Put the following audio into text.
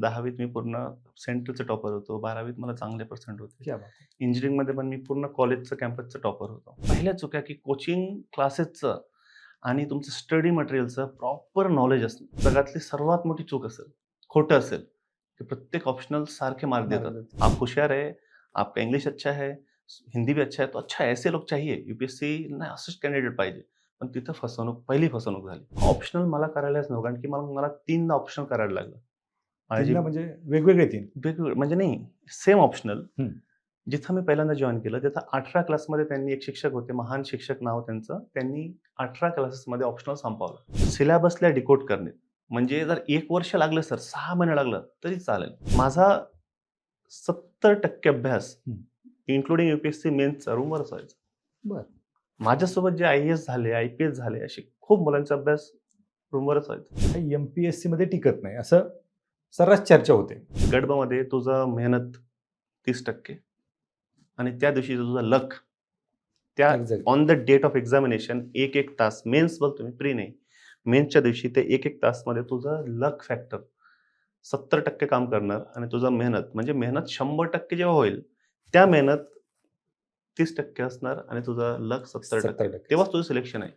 दहावीत मी पूर्ण सेंट्रलचं टॉपर होतो बारावीत मला चांगले पर्सेंट होते. आहे. इंजिनिअरिंगमध्ये पण मी पूर्ण कॉलेजचं कॅम्पसचं टॉपर होतो. पहिल्या चुक्या की कोचिंग क्लासेसचं आणि तुमचं स्टडी मटेरियलचं प्रॉपर नॉलेज असणं जगातली सर्वात मोठी चूक असेल खोटं असेल की प्रत्येक ऑप्शनल सारखे मार्क देतात. आप होशियार है आपका इंग्लिश अच्छा है हिंदी भी अच्छा है तो अच्छा ऐसे लोक चाहिए. युपीएससी नाही असंच कॅन्डिडेट पाहिजे. पण तिथं फसवणूक पहिली फसवणूक झाली. ऑप्शनल मला करायलाच नव्हतं कारण की मला मला तीनदा ऑप्शनल करायला लागलं. म्हणजे वेगवेगळे तीन. वेगवेगळं म्हणजे नाही सेम ऑप्शनल. जिथं मी पहिल्यांदा जॉईन केलं तिथं अठरा क्लासमध्ये त्यांनी एक शिक्षक होते महान शिक्षक नाव त्यांचं. त्यांनी अठरा क्लासेसमध्ये ऑप्शनल संपवलं. सिलेबसला डिकोड करणे. म्हणजे जर एक वर्ष लागलं सर सहा महिने लागलं तरी चालेल. माझा सत्तर टक्के अभ्यास. इन्क्लुडिंग युपीएससी मेन्सचा रूमवर असायचा बर. माझ्यासोबत जे आय एस झाले आय पी एस झाले असे खूप मुलांचा अभ्यास रूमवरच व्हायचा. एम पी एस सी मध्ये टिकत नाही. असं सर्रास चर्चा होते. गडबामध्ये तुझं मेहनत तीस टक्के आणि त्या दिवशी तुझा लक त्या. On the date of examination एक एक तास मेन्स बघ तुम्ही प्री नाही. मेन्सच्या दिवशी ते एक एक तासमध्ये तुझं लक फॅक्टर सत्तर टक्के काम करणार आणि तुझा मेहनत म्हणजे मेहनत शंभर टक्के जेव्हा होईल त्या मेहनत तीस टक्के असणार आणि तुझा लक सत्तर टक्के. तेव्हाच तुझं सिलेक्शन आहे.